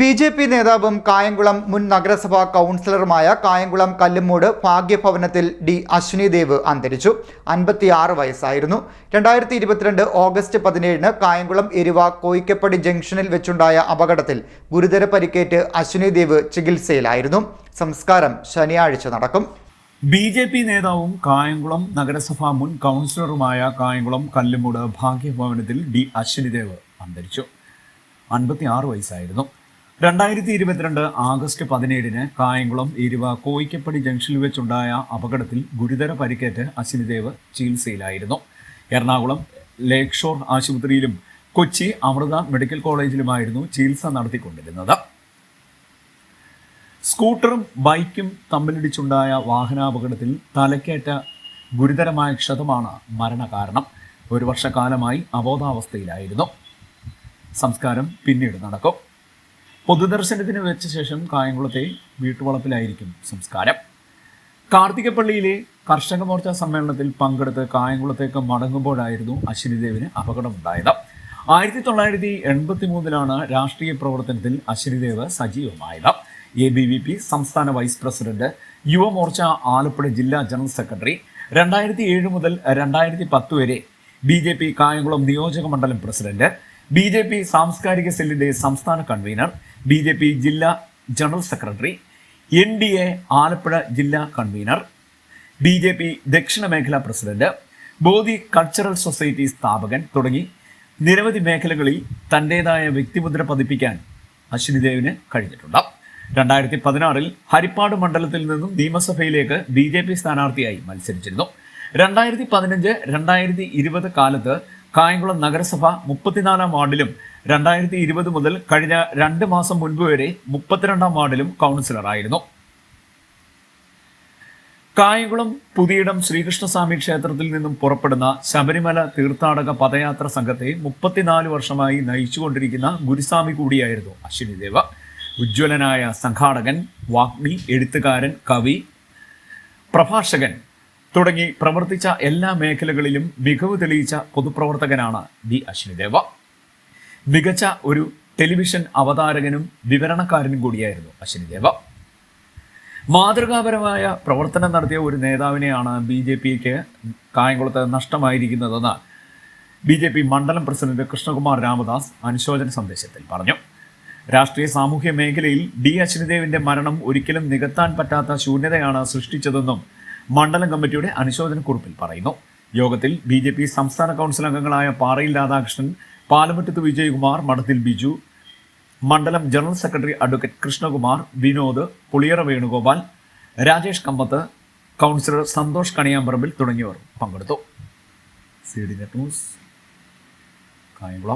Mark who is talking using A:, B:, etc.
A: B J P നേതാവും കായംകുളം മുൻ നഗരസഭാ കൗൺസിലറുമായ കായംകുളം കല്ലുമൂട് ഭാഗ്യഭവനത്തിൽ ഡി അശ്വിനി ദേവ് അന്തരിച്ചു. അൻപത്തിയാറ് വയസ്സായിരുന്നു. രണ്ടായിരത്തി ഇരുപത്തിരണ്ട് ഓഗസ്റ്റ് പതിനേഴിന് കായംകുളം എരുവ കോയിക്കപ്പടി ജംഗ്ഷനിൽ വെച്ചുണ്ടായ അപകടത്തിൽ ഗുരുതര പരിക്കേറ്റ് അശ്വിനി ദേവ് ചികിത്സയിലായിരുന്നു. സംസ്കാരം ശനിയാഴ്ച നടക്കും.
B: ബി ജെ പി നേതാവും കായംകുളം നഗരസഭാ മുൻ കൗൺസിലറുമായ കായംകുളം കല്ലുമൂട് ഭാഗ്യഭവനത്തിൽ ഡി അശ്വിനി ദേവ് അന്തരിച്ചു. അൻപത്തിയാറ് വയസ്സായിരുന്നു. രണ്ടായിരത്തി ഇരുപത്തിരണ്ട് ആഗസ്റ്റ് പതിനേഴിന് കായംകുളം ഇരുവ കോയിക്കപ്പടി ജംഗ്ഷനിൽ വെച്ചുണ്ടായ അപകടത്തിൽ ഗുരുതര പരിക്കേറ്റ് അശ്വിനിദേവ് ചികിത്സയിലായിരുന്നു. എറണാകുളം ലേക്ക് ഷോർ ആശുപത്രിയിലും കൊച്ചി അമൃത മെഡിക്കൽ കോളേജിലുമായിരുന്നു ചികിത്സ നടത്തിക്കൊണ്ടിരുന്നത്. സ്കൂട്ടറും ബൈക്കും തമ്മിലിടിച്ചുണ്ടായ വാഹനാപകടത്തിൽ തലക്കേറ്റ ഗുരുതരമായ ക്ഷതമാണ് മരണകാരണം. ഒരു വർഷക്കാലമായി അബോധാവസ്ഥയിലായിരുന്നു സംസ്കാരം പിന്നീട് നടക്കും. പൊതുദർശനത്തിന് വെച്ച ശേഷം കായംകുളത്തെ വീട്ടുവളപ്പിലായിരിക്കും സംസ്കാരം. കാർത്തികപ്പള്ളിയിലെ കർഷക മോർച്ച സമ്മേളനത്തിൽ പങ്കെടുത്ത് കായംകുളത്തേക്ക് മടങ്ങുമ്പോഴായിരുന്നു അശ്വിനിദേവിന് അപകടമുണ്ടായത്. ആയിരത്തി തൊള്ളായിരത്തി എൺപത്തി മൂന്നിലാണ് രാഷ്ട്രീയ പ്രവർത്തനത്തിൽ അശ്വനിദേവ് സജീവമായത്. എ ബി വി പി സംസ്ഥാന വൈസ് പ്രസിഡന്റ് യുവമോർച്ച ആലപ്പുഴ ജില്ലാ ജനറൽ സെക്രട്ടറി രണ്ടായിരത്തി ഏഴ് മുതൽ രണ്ടായിരത്തി പത്ത് വരെ ബി ജെ പി കായംകുളം നിയോജക മണ്ഡലം പ്രസിഡന്റ് ബി ജെ പി സാംസ്കാരിക സെല്ലിന്റെ സംസ്ഥാന കൺവീനർ ബി ജെ പി ജില്ലാ general secretary N D A Alappuzha ജില്ലാ കൺവീനർ ബി ജെ പി ദക്ഷിണ മേഖലാ പ്രസിഡന്റ് ബോധി കൾച്ചറൽ സൊസൈറ്റി സ്ഥാപകൻ തുടങ്ങി നിരവധി മേഖലകളിൽ തന്റെതായ വ്യക്തിമുദ്ര പതിപ്പിക്കാൻ അശ്വിനിദേവിന് കഴിഞ്ഞിട്ടുണ്ട്. രണ്ടായിരത്തി പതിനാറിൽ ഹരിപ്പാട് മണ്ഡലത്തിൽ നിന്നും നിയമസഭയിലേക്ക് ബി ജെ പി സ്ഥാനാർത്ഥിയായി മത്സരിച്ചിരുന്നു. രണ്ടായിരത്തി പതിനഞ്ച് രണ്ടായിരത്തി ഇരുപത് കാലത്ത് കായംകുളം നഗരസഭ മുപ്പത്തിനാലാം വാർഡിലും രണ്ടായിരത്തി ഇരുപത് മുതൽ കഴിഞ്ഞ രണ്ട് മാസം മുൻപ് വരെ മുപ്പത്തിരണ്ടാം വാർഡിലും കൗൺസിലറായിരുന്നു കായംകുളം പുതിയിടം ശ്രീകൃഷ്ണസ്വാമി ക്ഷേത്രത്തിൽ നിന്നും പുറപ്പെടുന്ന ശബരിമല തീർത്ഥാടക പദയാത്ര സംഘത്തെ മുപ്പത്തിനാല് വർഷമായി നയിച്ചുകൊണ്ടിരിക്കുന്ന ഗുരുസ്വാമി കൂടിയായിരുന്നു അശ്വിനിദേവ. ഉജ്ജ്വലനായ സംഘാടകൻ വാഗ്മി എഴുത്തുകാരൻ കവി പ്രഭാഷകൻ തുടങ്ങി പ്രവർത്തിച്ച എല്ലാ മേഖലകളിലും മികവ് തെളിയിച്ച പൊതുപ്രവർത്തകനാണ് ഡി അശ്വിനിദേവ. മികച്ച ഒരു ടെലിവിഷൻ അവതാരകനും വിവരണക്കാരനും കൂടിയായിരുന്നു അശ്വിനിദേവ. മാതൃകാപരമായ പ്രവർത്തനം നടത്തിയ ഒരു നേതാവിനെയാണ് ബി ജെ പിക്ക് കായംകുളത്ത് നഷ്ടമായിരിക്കുന്നതെന്ന് ബി ജെ പി മണ്ഡലം പ്രസിഡന്റ് കൃഷ്ണകുമാർ രാമദാസ് അനുശോചന സന്ദേശത്തിൽ പറഞ്ഞു. രാഷ്ട്രീയ സാമൂഹ്യ മേഖലയിൽ ഡി അശ്വിനിദേവിന്റെ മരണം ഒരിക്കലും നികത്താൻ പറ്റാത്ത ശൂന്യതയാണ് സൃഷ്ടിച്ചതെന്നും മണ്ഡലം കമ്മിറ്റിയുടെ അനുശോചനക്കുറിപ്പിൽ പറയുന്നു. യോഗത്തിൽ ബി ജെ പി സംസ്ഥാന കൗൺസിൽ അംഗങ്ങളായ പാറയിൽ രാധാകൃഷ്ണൻ പാലമറ്റത്ത് വിജയകുമാർ മഠത്തിൽ ബിജു മണ്ഡലം general secretary advocate Krishnakumar Vinod Puliyara Venugopal Rajesh Kampath councillor Santhosh Kaniyamparambil തുടങ്ങിയവർ പങ്കെടുത്തു. C D net news Kayamkulam.